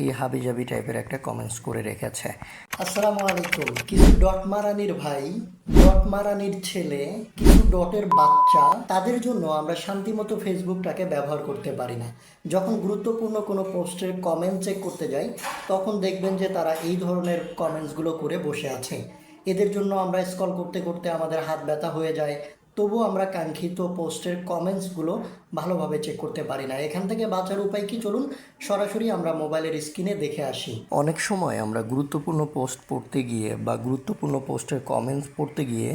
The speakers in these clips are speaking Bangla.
এই হাবিজাবি টাইপের একটা কমেন্টস করে রেখেছে। আসসালামু আলাইকুম। কিছু ডট মারানির ভাই ডট মারানির ছেলে, কিছু ডটের বাচ্চা, তাদের জন্য আমরা শান্তিমতো ফেসবুকটাকে ব্যবহার করতে পারি না। যখন গুরুত্বপূর্ণ কোনো পোস্টের কমেন্ট চেক করতে যাই, তখন দেখবেন যে তারা এই ধরনের কমেন্টসগুলো করে বসে আছে। এদের জন্য আমরা স্কল করতে করতে আমাদের হাত ব্যথা হয়ে যায় তবুও আমরা কাঙ্ক্ষিত পোস্টের কমেন্টসগুলো ভালোভাবে চেক করতে পারি না। এখান থেকে বাঁচার উপায় কি চলুন? সরাসরি আমরা মোবাইলের স্ক্রিনে দেখে আসি। অনেক সময় আমরা গুরুত্বপূর্ণ পোস্ট পড়তে গিয়ে বা গুরুত্বপূর্ণ পোস্টের কমেন্টস পড়তে গিয়ে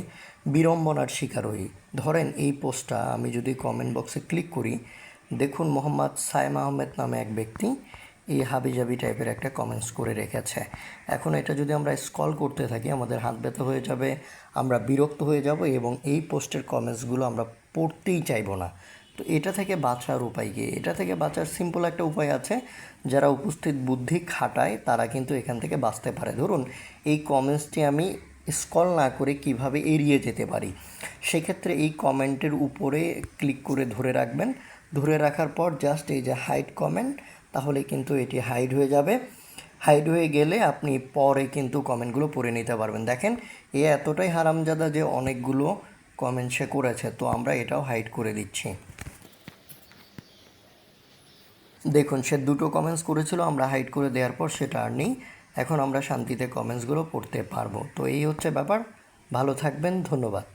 বিড়ম্বনার শিকার হই। ধরেন এই পোস্টটা আমি যদি কমেন্ট বক্সে ক্লিক করি, দেখুন মোহাম্মদ সাইম আহমেদ নামে এক ব্যক্তি। এই হাবিজাবি টাইপের একটা কমেন্টস করে রেখেছে। এখন এটা যদি আমরা স্কল করতে থাকি, আমাদের হাত ব্যথা হয়ে যাবে, আমরা বিরক্ত হয়ে যাব এবং এই পোস্টের কমেন্টসগুলো আমরা পড়তেই চাইব না। তো এটা থেকে বাঁচার উপায় কি? এটা থেকে বাঁচার সিম্পল একটা উপায় আছে, যারা উপস্থিত বুদ্ধি খাটায়, তারা কিন্তু এখান থেকে বাঁচতে পারে। ধরুন, এই কমেন্টসটি আমি স্কল না করে কীভাবে এড়িয়ে যেতে পারি? সেক্ষেত্রে এই কমেন্টের উপরে ক্লিক করে ধরে রাখবেন। ধরে রাখার পর জাস্ট এই যে হাইড কমেন্ট তাহলে কিন্তু এটি হাইড হয়ে যাবে। হাইড হয়ে গেলে আপনি পরে কিন্তু কমেন্টগুলো পড়ে নিতে পারবেন। দেখেন, এ এতটাই হারামজাদা যে অনেকগুলো কমেন্ট সে করেছে, তো আমরা এটাও হাইড করে দিচ্ছি। দেখুন, সে দুটো কমেন্টস করেছিল, আমরা হাইড করে দেওয়ার পর সেটা আর নেই। এখন আমরা শান্তিতে কমেন্টসগুলো পড়তে পারব। তো এই হচ্ছে ব্যাপার। ভালো থাকবেন, ধন্যবাদ।